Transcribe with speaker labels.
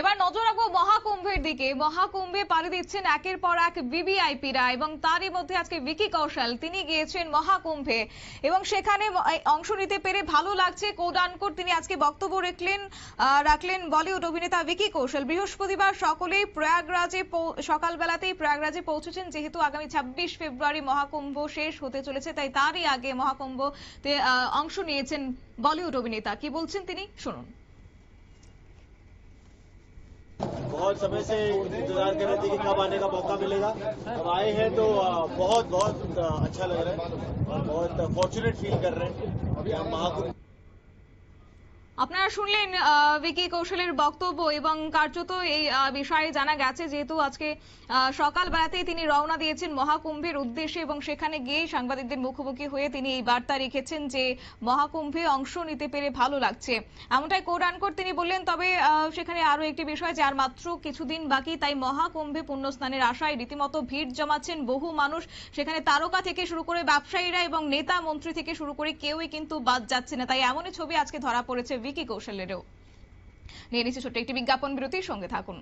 Speaker 1: এবার নজর রাখব মহাকুম্ভের দিকে। মহাকুম্ভে পাড়ি দিচ্ছেন একের পর এক ভিভিআইপিরা এবং তারই মধ্যে আজকে ভিকি কৌশল। তিনি গিয়েছেন মহাকুম্ভে এবং সেখানে অংশ নিতে পেরে ভালো লাগছে। কোডানকোট তিনি আজকে বক্তব্য রাখলেন রাখলেন বলিউড অভিনেতা ভিকি কৌশল। বৃহস্পতিবার সকলেই প্রয়াগরাজে সকালবেলাতেই প্রয়াগরাজে পৌঁছেছেন। যেহেতু আগামী ছাব্বিশ ফেব্রুয়ারি মহাকুম্ভ শেষ হতে চলেছে, তাই তারই আগে মহাকুম্ভতে অংশ নিয়েছেন বলিউড অভিনেতা। কি বলছেন তিনি? শুনুন।
Speaker 2: बहुत समय से इंतज़ार कर रहे थे कि कब आने का मौका मिलेगा। अब आए हैं तो बहुत बहुत अच्छा लग रहा है और बहुत फॉर्चुनेट फील कर रहे हैं। अभी हम महाकुंभ
Speaker 1: আপনারা শুনলেন ভিকি কৌশলের বক্তব্য এবং কার্যত এই বিষয়ে জানা গেছে যেহেতু আজকে সকালবেলাতেই তিনি রওনা দিয়েছেন মহাকুম্ভের উদ্দেশ্যে এবং সেখানে গিয়েই সাংবাদিকদের মুখোমুখি হয়ে তিনি এই বার্তা রেখেছেন যে মহাকুম্ভে অংশ নিতে পেরে ভালো লাগছে। এমনটাই কোরআনকোট তিনি বললেন, তবে সেখানে আরও একটি বিষয় যে আর মাত্র কিছুদিন বাকি, তাই মহাকুম্ভে পুণ্যস্নানের আশায় রীতিমতো ভিড় জমাচ্ছেন বহু মানুষ। সেখানে তারকা থেকে শুরু করে ব্যবসায়ীরা এবং নেতা মন্ত্রী থেকে শুরু করে কেউই কিন্তু বাদ যাচ্ছে না। তাই এমনই ছবি আজকে ধরা পড়েছে ভিকি কৌশলেরও। নিয়ে নিচ্ছে ছোট্ট একটি বিজ্ঞাপন বিরতির সঙ্গে থাকুন।